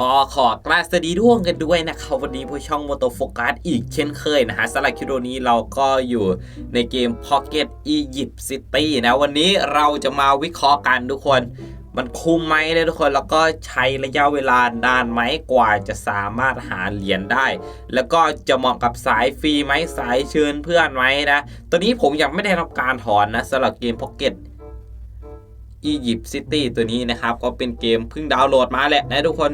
ก็ขอกราบสวัสดีทุกคนกันด้วยนะครับวันนี้ผู้ช่องโมโตโฟกัสอีกเช่นเคยนะฮะสำหรับคลิปวิดีโอนี้เราก็อยู่ในเกม Pocket Egypt City นะวันนี้เราจะมาวิเคราะห์กันทุกคน มันคุ้มไหมเลยทุกคนแล้วก็ใช้ระยะเวลานานไหมกว่าจะสามารถหาเหรียญได้ แล้วก็จะเหมาะกับสายฟรีไหมสายเชิญเพื่อนไหมนะตัวนี้ผมยังไม่ได้ทำการถอนนะสำหรับเกม Pocket อียิปต์ซิตี้ตัวนี้นะครับ ก็เป็นเกมเพิ่งดาวน์โหลดมาแหละนะทุกคน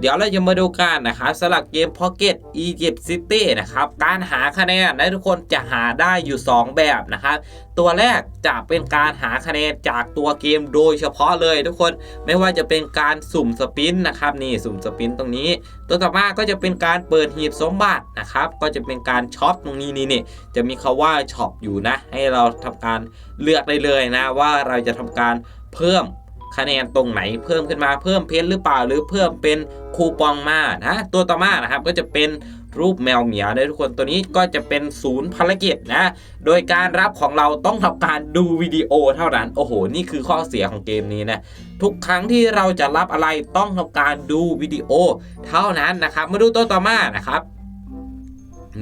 เดี๋ยวเราจะมาดูกันนะครับสำหรับเกม Pocket Egypt City นะครับการหาคะแนนนะทุกคนจะหาได้อยู่ 2 แบบนะครับตัวแรกจะเป็นการหาคะแนนจากตัวเกมโดยเฉพาะเลยทุกคนไม่ว่าจะเป็นการสุ่มสปินนะครับนี่สุ่มสปินตรงนี้ ตัวต่อมาก็จะเป็นการเปิดหีบสมบัตินะครับก็จะเป็นการช็อปตรงนี้นี่นี่จะมีคาว่าช็อปอยู่นะ ให้เราทำการเลือกได้เลยนะว่าเราจะทำการเพิ่ม คะแนนตรงไหนเพิ่มขึ้นมาเพิ่มเพชรหรือเปล่า หรือเพิ่มเป็นคูปองมานะตัวต่อมานะครับก็จะเป็นรูปแมวเหมียวนะทุกคนตัวนี้ก็จะเป็นศูนย์ภารกิจนะ โดยการรับของเราต้องทำการดูวิดีโอเท่านั้น โอ้โห นี่คือข้อเสียของเกมนี้นะ ทุกครั้งที่เราจะรับอะไรต้องทำการดูวิดีโอเท่านั้นนะครับมาดูตัวต่อมานะครับ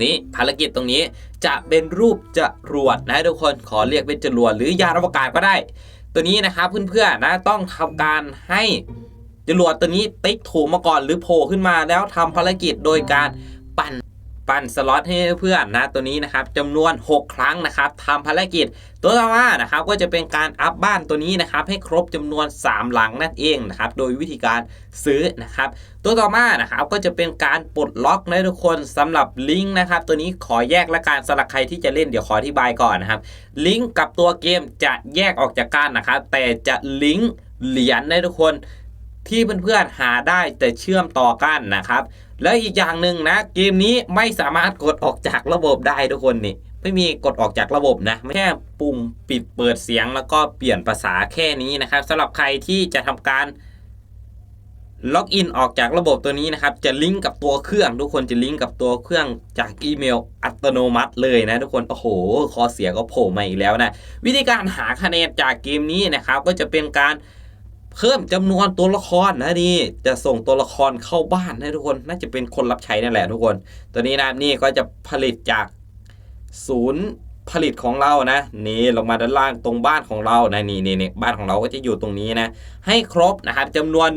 นี่ภารกิจตรงนี้จะเป็นรูปจรวดนะทุกคนขอเรียกเป็นจรวดหรือยานอวกาศก็ได้ ตัวนี้นะครับเพื่อนๆนะต้องทำการให้จรวดตัวนี้ติ๊กถูกมาก่อนหรือโผล่ขึ้นมาแล้วทำภารกิจโดยการปั่น ปั่นสล็อตให้เพื่อนนะตัวนี้นะครับจำนวน 6 ครั้งนะครับทำภารกิจตัวต่อมานะครับก็จะเป็นการอัพบ้านตัวนี้นะครับให้ครบจำนวน 3 หลังนั่นเองนะครับโดยวิธีการซื้อนะครับ ตัวต่อมานะครับก็จะเป็นการปลดล็อกนะทุกคนสำหรับลิงก์นะครับตัวนี้ขอแยกและการสำหรับใครที่จะเล่นเดี๋ยวขออธิบายก่อนนะครับลิงก์กับตัวเกมจะแยกออกจากกันนะครับแต่จะลิงก์เหรียญนะทุกคน ที่เพื่อนๆหาได้แต่เชื่อมต่อกันนะครับ แล้วอีกอย่างหนึ่งนะ เกมนี้ไม่สามารถกดออกจากระบบได้ทุกคนนี่ไม่มีกดออกจากระบบนะไม่แค่ปุ่มปิดเปิดเสียงแล้วก็เปลี่ยนภาษาแค่นี้นะครับสำหรับใครที่จะทำการล็อกอินออกจากระบบตัวนี้นะครับ จะลิงก์กับตัวเครื่อง ทุกคนจะลิงก์กับตัวเครื่องจากอีเมลอัตโนมัติเลยนะทุกคน โอ้โห คอเสียก็โผล่มาอีกแล้วนะ วิธีการหาคะแนนจากเกมนี้นะครับ ก็จะเป็นการ เพิ่มจำนวนตัวละครนะนี่จะส่งตัวละครเข้าบ้านนะทุกคนน่าจะเป็นคนรับใช้นั่นแหละทุกคน ตัวนี้นะนี่ก็จะผลิตจากศูนย์ผลิตของเรานะนี่ลงมาด้านล่างตรงบ้านของเรานะนี่นี่นี่บ้านของเราก็จะอยู่ตรงนี้นะ ให้ครบนะครับจำนวน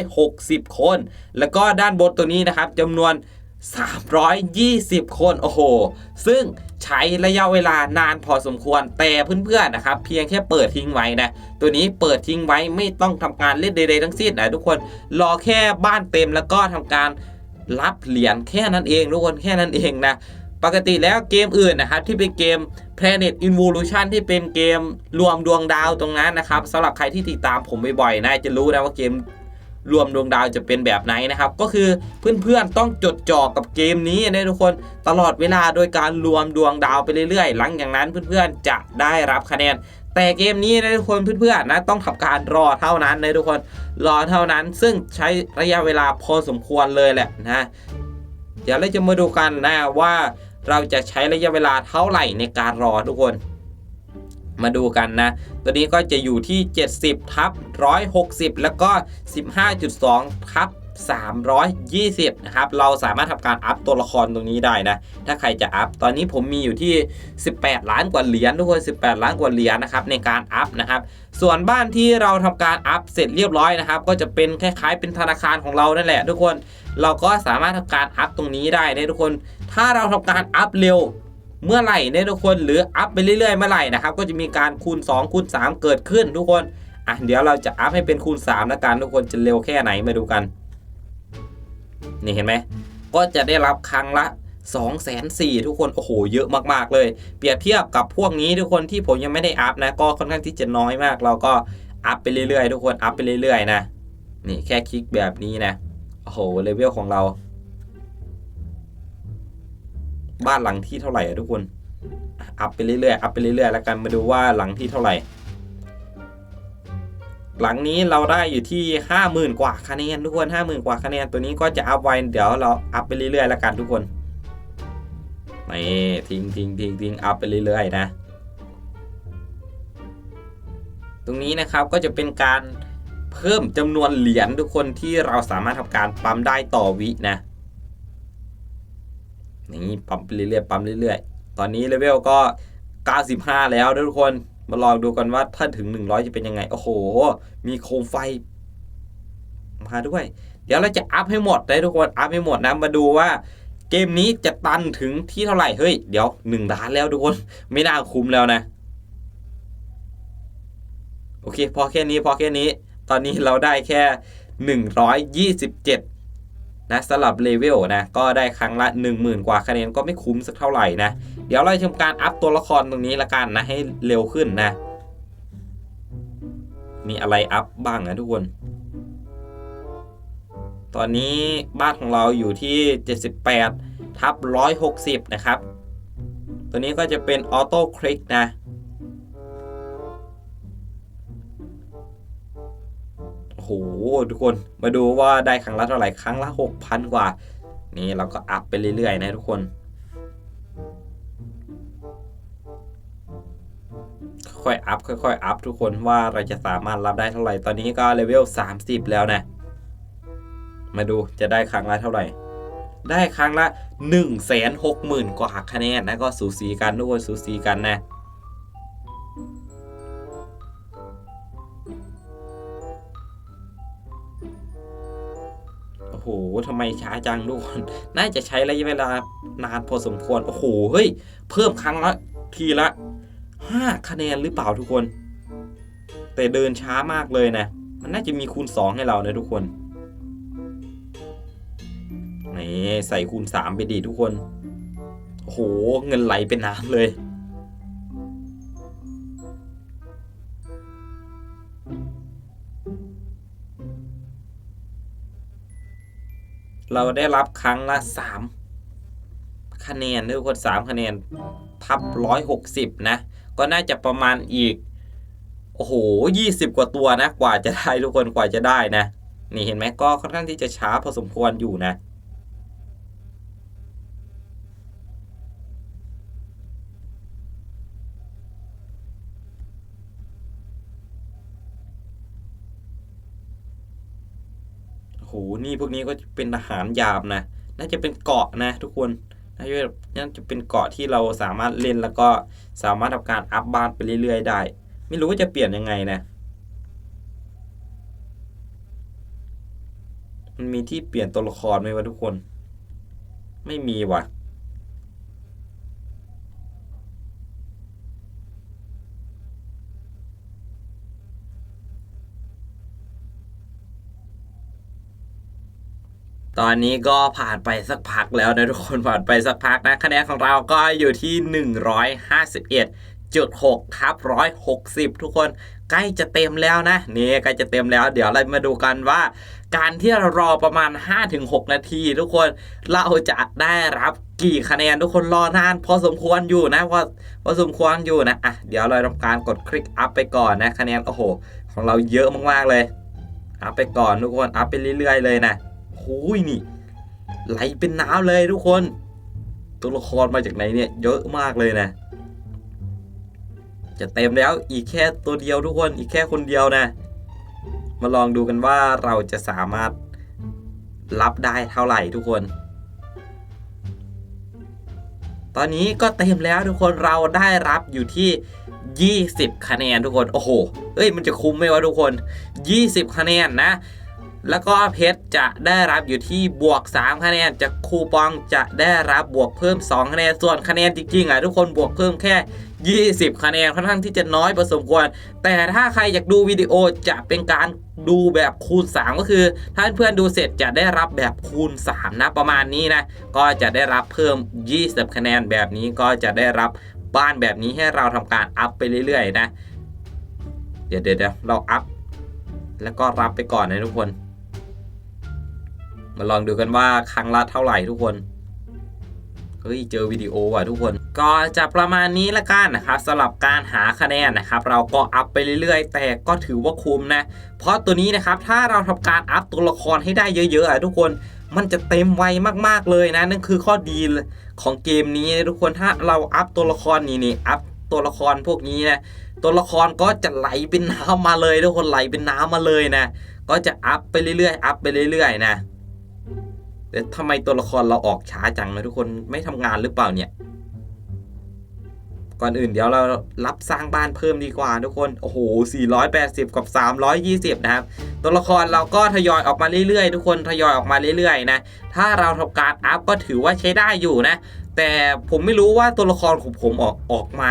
160 คน แล้วก็ด้านบนตัวนี้นะครับจำนวน 320 คน โอ้โห ซึ่งใช้ระยะเวลานานพอสมควร แต่เพื่อนๆนะครับ เพียงแค่เปิดทิ้งไว้นะ ตัวนี้เปิดทิ้งไว้ไม่ต้องทำการเล่นใดๆทั้งสิ้นนะทุกคน รอแค่บ้านเต็มแล้วก็ทำการรับเหรียญแค่นั้นเองทุกคนแค่นั้นเองนะ ปกติแล้วเกมอื่นนะครับที่เป็นเกม Planet Involution ที่เป็นเกมรวมดวงดาวตรงนั้นนะครับสำหรับใครที่ติดตามผมบ่อยๆนะจะรู้นะว่าเกม รวมดวงดาวจะเป็นแบบไหนนะครับ ก็คือเพื่อนๆต้องจดจ่อกับเกมนี้นะทุกคนตลอดเวลาโดยการรวมดวงดาวไปเรื่อยๆ หลังจากนั้นเพื่อนๆจะได้รับคะแนน แต่เกมนี้นะทุกคนเพื่อนๆนะต้องทำการรอเท่านั้นนะทุกคนรอเท่านั้น ซึ่งใช้ระยะเวลาพอสมควรเลยแหละนะเดี๋ยวเราจะมาดูกันนะว่าเราจะใช้ระยะเวลาเท่าไหร่ในการรอทุกคน มาดูกันนะ ตัวนี้ก็จะอยู่ที่ 70ทับ160 แล้วก็ 15.2ทับ320 นะครับ เราสามารถทำการอัพตัวละครตรงนี้ได้นะ ถ้าใครจะอัพ ตอนนี้ผมมีอยู่ที่ 18 ล้านกว่าเหรียญทุกคน 18 ล้านกว่าเหรียญนะครับในการอัพนะครับ ส่วนบ้านที่เราทำการอัพเสร็จเรียบร้อยนะครับ ก็จะเป็นคล้ายๆเป็นธนาคารของเรานั่นแหละ ทุกคน เราก็สามารถทำการอัพตรงนี้ได้นะทุกคน ถ้าเราทำการอัพเร็ว เมื่อไหร่เนี่ยทุกคนหรืออัพไปเรื่อยๆเมื่อไหร่นะครับก็จะมีการคูณ 2 คูณ 3 เกิดขึ้นทุกคนอะเดี๋ยวเราจะอัพให้เป็นคูณ3แล้วกันทุกคนจะเร็วแค่ไหนมาดูกัน นี่เห็นไหมก็จะได้รับครั้งละ2 4 0 0 0ทุกคนโอ้โหเยอะมากๆเลย เปรียบเทียบกับพวกนี้ทุกคนที่ผมยังไม่ได้อัพนะก็ค่อนข้างที่จะน้อยมาก เราก็อัพไปเรื่อยๆ ทุกคนอัพไปเรื่อยๆนะนี่แค่คลิกแบบนี้นะโอ้โหเลเวลของเรา บ้านหลังที่เท่าไหร่อะทุกคนอัพไปเรื่อยๆอัพไปเรื่อยๆแล้วกันมาดูว่าหลังที่เท่าไหร่ หลังนี้เราได้อยู่ที่ห้าหมื่นกว่าคะแนนทุกคนห้าหมื่นกว่าคะแนนตัวนี้ก็จะอัพไว้เดี๋ยวเราอัพไปเรื่อยๆแล้วกันทุกคนนี่ทิ้งทิ้งทิ้งทิ้งอัพไปเรื่อยๆนะ ตรงนี้นะครับก็จะเป็นการเพิ่มจำนวนเหรียญทุกคนที่เราสามารถทำการปั๊มได้ต่อวินะ นี่ปั๊มเรื่อยๆปั๊มเรื่อยๆ ตอนนี้เลเวลก็ 95 แล้วทุกคนมาลองดูกันว่าถ้าถึง 100 จะเป็นยังไง โอ้โห มีโคมไฟ มาด้วย เดี๋ยวเราจะอัพให้หมดเลยทุกคนอัพให้หมดนะมาดูว่าเกมนี้จะตันถึงที่เท่าไหร่เฮ้ยเดี๋ยว1ล้านแล้วทุกคนไม่น่าคุ้มแล้วนะ โอเค พอแค่นี้พอแค่นี้ ตอนนี้เราได้แค่ 127 นะสำหรับเลเวลนะก็ได้ครั้งละ 10,000 กว่าคะแนนก็ไม่คุ้มสักเท่าไหร่นะ เดี๋ยวเราจะทำการอัพตัวละครตรงนี้ละกันนะให้เร็วขึ้นนะ มีอะไรอัพบ้างนะทุกคน ตอนนี้บ้านของเราอยู่ที่ 78 ทับ 160 นะครับ ตัวนี้ก็จะเป็นออโต้คลิกนะ โหทุกคนมาดูว่าได้ครั้งละเท่าไหร่ครั้งละ 6,000 กว่า นี่เราก็อัพไปเรื่อยๆ นะทุกคน ค่อยๆอัพค่อยๆอัพทุกคนว่าเราจะสามารถรับได้เท่าไหร่ ตอนนี้ก็เลเวล 30 แล้วนะ มาดูจะได้ครั้งละเท่าไหร่ ได้ครั้งละ 1 6 0 0 0 0 กว่าคะแนนนะก็สูสีกันทุกคนสูสีกันนะ หทำไมช้าจังทุกคน น่าจะใช้ระยะเวลานานพอสมควร โอ้โห เฮ้ย เพิ่มครั้งละทีละ 5 คะแนนหรือเปล่าทุกคน แต่เดินช้ามากเลยนะ มันน่าจะมีคูณ 2 ให้เรานะทุกคน นี่ ใส่คูณ 3 ไปดีทุกคน โอ้โห เงินไหลเป็นน้ำเลย เราได้รับครั้งละ3คะแนนทุกคน3คะแนนทับ160นะ ก็น่าจะประมาณอีก โอ้โห20กว่าตัวนะ กว่าจะได้ทุกคนกว่าจะได้นะ นี่เห็นไหมก็ค่อนข้างที่จะช้าพอสมควรอยู่นะ โอ้โห นี่พวกนี้ก็จะเป็นทหารยามนะ น่าจะเป็นเกาะนะทุกคน น่าจะน่าจะเป็นเกาะที่เราสามารถเล่นแล้วก็สามารถทำการอัพบ้านไปเรื่อยๆได้ ไม่รู้ว่าจะเปลี่ยนยังไงนะ มันมีที่เปลี่ยนตัวละครไหมวะทุกคน ไม่มีว่ะ ตอนนี้ก็ผ่านไปสักพักแล้วนะทุกคนผ่านไปสักพักนะคะแนนของเราก็อยู่ที่ 151.6ทับ160 ทุกคนใกล้จะเต็มแล้วนะนี่ใกล้จะเต็มแล้ว เดี๋ยวเรามาดูกันว่า การที่เรารอประมาณ 5-6 นาที ทุกคนเราจะได้รับกี่คะแนนทุกคนรอนาน พอสมควรอยู่นะพอพอสมควรอยู่นะอะเดี๋ยวเราทำการกดคลิกอัพไปก่อนนะคะแนนโอ้โห ของเราเยอะมากๆเลยอัพไปก่อนทุกคนอัพไปเรื่อยๆเลยนะ โอ้ยนี่ ไหลเป็นน้ำเลยทุกคน ตัวละครมาจากไหนเนี่ย เยอะมากเลยนะ จะเต็มแล้วอีกแค่ตัวเดียวทุกคนอีกแค่คนเดียวนะ มาลองดูกันว่าเราจะสามารถรับได้เท่าไหร่ทุกคน ตอนนี้ก็เต็มแล้วทุกคนเราได้รับอยู่ที่ 20 คะแนนทุกคน โอ้โห เอ้ยมันจะคุ้มไหมวะทุกคน 20 คะแนนนะ แล้วก็เพชรจะได้รับอยู่ที่บวก 3 คะแนนจากคูปองจะได้รับบวกเพิ่ม 2 คะแนนส่วนคะแนนจริงๆอะทุกคนบวกเพิ่มแค่ 20 คะแนนค่อนข้างที่จะน้อยพอสมควร แต่ถ้าใครอยากดูวิดีโอจะเป็นการดูแบบคูณ 3 ก็คือถ้าเพื่อนดูเสร็จจะได้รับแบบคูณ 3 นะประมาณนี้นะ ก็จะได้รับเพิ่ม 20 คะแนนแบบนี้ก็จะได้รับบ้านแบบนี้ให้เราทำการอัพไปเรื่อยๆนะ เดี๋ยวเดี๋ยวเราอัพแล้วก็รับไปก่อนนะทุกคน มาลองดูกันว่าครั้งละเท่าไหร่ทุกคนเฮ้ยเจอวิดีโอว่ะทุกคน ก็จะประมาณนี้ละกันนะครับสำหรับการหาคะแนนนะครับ เราก็อัพไปเรื่อยๆ แต่ก็ถือว่าคุ้มนะ เพราะตัวนี้นะครับถ้าเราทำการอัพตัวละครให้ได้เยอะๆอะทุกคนมันจะเต็มไวมากๆเลยนะ นั่นคือข้อดีของเกมนี้ทุกคนถ้าเราอัพตัวละครนี่นี่อัพตัวละครพวกนี้นะตัวละครก็จะไหลเป็นน้ำมาเลยทุกคนไหลเป็นน้ำมาเลยนะ ก็จะอัพไปเรื่อยๆ อัพไปเรื่อยๆ นะ แต่ทำไมตัวละครเราออกช้าจังเลยทุกคนไม่ทำงานหรือเปล่าเนี่ย ก่อนอื่นเดี๋ยวเรารับสร้างบ้านเพิ่มดีกว่าทุกคนโอ้โห 480 กับ 320 นะครับ ตัวละครเราก็ทยอยออกมาเรื่อยๆ ทุกคนทยอยออกมาเรื่อยๆนะถ้าเราทำการอัพก็ถือว่าใช้ได้อยู่นะ แต่ผมไม่รู้ว่าตัวละครของผมออกออกมา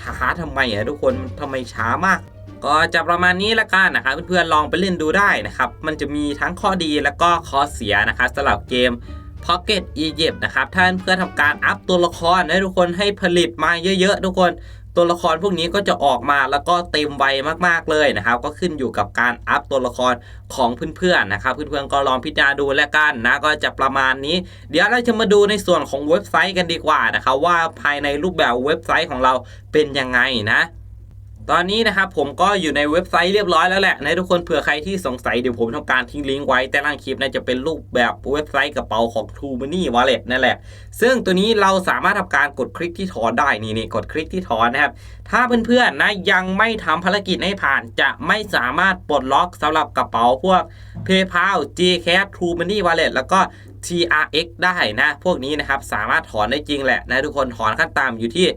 ช้าทำไมอะทุกคนทำไมช้ามาก ก็จะประมาณนี้ละกันนะครับเพื่อนๆลองไปเล่นดูได้นะครับ มันจะมีทั้งข้อดีและก็ข้อเสียนะครับสำหรับเกม Pocket Egypt นะครับถ้าเพื่อนทำการอัพตัวละครให้ทุกคนให้ผลิตมาเยอะๆ ทุกคนตัวละครพวกนี้ก็จะออกมาแล้วก็เต็มไวมากๆเลยนะครับ ก็ขึ้นอยู่กับการอัพตัวละครของเพื่อนๆนะครับ เพื่อนๆก็ลองพิจารณาดูแล้วกันนะก็จะประมาณนี้ เดี๋ยวเราจะมาดูในส่วนของเว็บไซต์กันดีกว่านะครับว่าภายในรูปแบบเว็บไซต์ของเราเป็นยังไงนะ ตอนนี้นะครับผมก็อยู่ในเว็บไซต์เรียบร้อยแล้วแหละนะทุกคนเผื่อใครที่สงสัยเดี๋ยวผมทำการทิ้งลิงก์ไว้แต่ล่างคลิปนะจะเป็นรูปแบบเว็บไซต์กระเป๋าของ True Money Wallet นั่นแหละ ซึ่งตัวนี้เราสามารถทำการกดคลิกที่ถอนได้นี่นี่กดคลิกที่ถอนนะครับ ถ้าเพื่อนๆนะยังไม่ทำภารกิจให้ผ่าน จะไม่สามารถปลดล็อกสำหรับกระเป๋าพวก PayPal Gcash True Money Wallet แล้วก็ TRX ได้นะ พวกนี้นะครับสามารถถอนได้จริงแหละนะทุกคนถอนขั้นต่ำอยู่ที่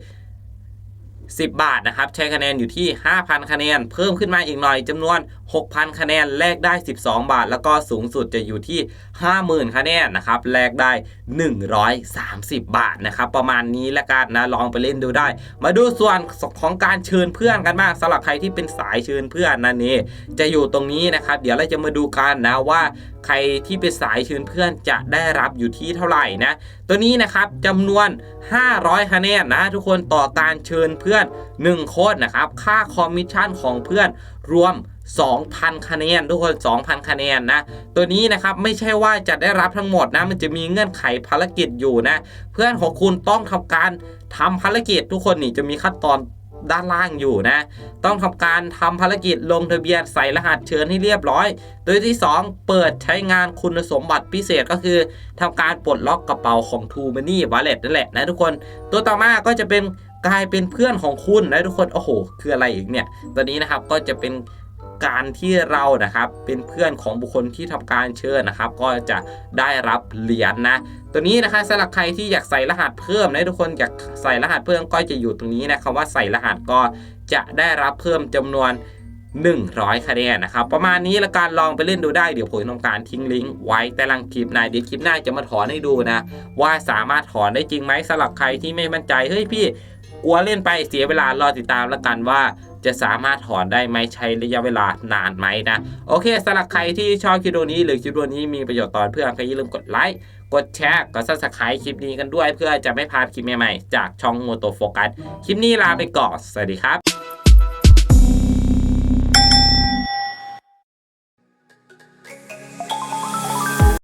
10 บาทนะครับ ใช้คะแนนอยู่ที่ 5,000 คะแนน เพิ่มขึ้นมาอีกหน่อยจำนวน 6,000 คะแนนแลกได้ 12 บาท แล้วก็สูงสุดจะอยู่ที่ 50,000 คะแนนนะครับแลกได้ 130 บาทนะครับประมาณนี้ละกันนะลองไปเล่นดูได้ มาดูส่วนของการเชิญเพื่อนกันบ้างสำหรับใครที่เป็นสายเชิญเพื่อนนั่นนี่จะอยู่ตรงนี้นะครับ เดี๋ยวเราจะมาดูกันนะว่า ใครที่เป็นสายเชิญเพื่อนจะได้รับอยู่ที่เท่าไหร่นะ ตัวนี้นะครับจำนวน 500 คะแนนนะทุกคนต่อการเชิญเพื่อน 1 คนนะครับ ค่าคอมมิชชั่นของเพื่อนรวม2,000 คะแนนทุกคน 2,000 คะแนนนะ ตัวนี้นะครับไม่ใช่ว่าจะได้รับทั้งหมดนะ มันจะมีเงื่อนไขภารกิจอยู่นะ เพื่อนของคุณต้องทำการทำภารกิจทุกคนนี่จะมีขั้นตอน ด้านล่างอยู่นะ ต้องทำการทำภารกิจลงทะเบียนใส่รหัสเชิญให้เรียบร้อย โดยที่ 2 เปิดใช้งานคุณสมบัติพิเศษก็คือทำการปลดล็อกกระเป๋าของ True Money Wallet นั่นแหละนะทุกคน ตัวต่อมาก็จะเป็นกลายเป็นเพื่อนของคุณนะทุกคน โอ้โห คืออะไรอีกเนี่ย ตัวนี้นะครับก็จะเป็น การที่เรานะครับเป็นเพื่อนของบุคคลที่ทำการเชิญนะครับ ก็จะได้รับเหรียญนะตัวนี้นะคะสำหรับใครที่อยากใส่รหัสเพิ่มนะทุกคนอยากใส่รหัสเพิ่มก็จะอยู่ตรงนี้นะคำว่าใส่รหัสก็จะได้รับเพิ่มจำนวน 100คะแนนนะครับ ประมาณนี้ละการลองไปเล่นดูได้เดี๋ยวผมทำการทิ้งลิงก์ไว้ใต้ล่างคลิปนะเดี๋ยวคลิปหน้าจะมาถอนให้ดูนะ ว่าสามารถถอนได้จริงไหมสำหรับใครที่ไม่มั่นใจเฮ้ยพี่กลัวเล่นไปเสียเวลารอติดตามแล้วกันว่า จะสามารถถอนได้ไหมใช้ระยะเวลานานไหมนะโอเคสำหรับใครที่ชอบคลิปวิดีโอนี้หรือคลิปวิดีโอนี้มีประโยชน์ตอนเพื่อนก็อย่าลืมกดไลค์กดแชร์กดซับสไครต์คลิปนี้กันด้วย เพื่อจะไม่พลาดคลิปใหม่ๆจากช่องโมโตโฟกัสคลิปนี้ลาไปก่อนสวัสดีครับ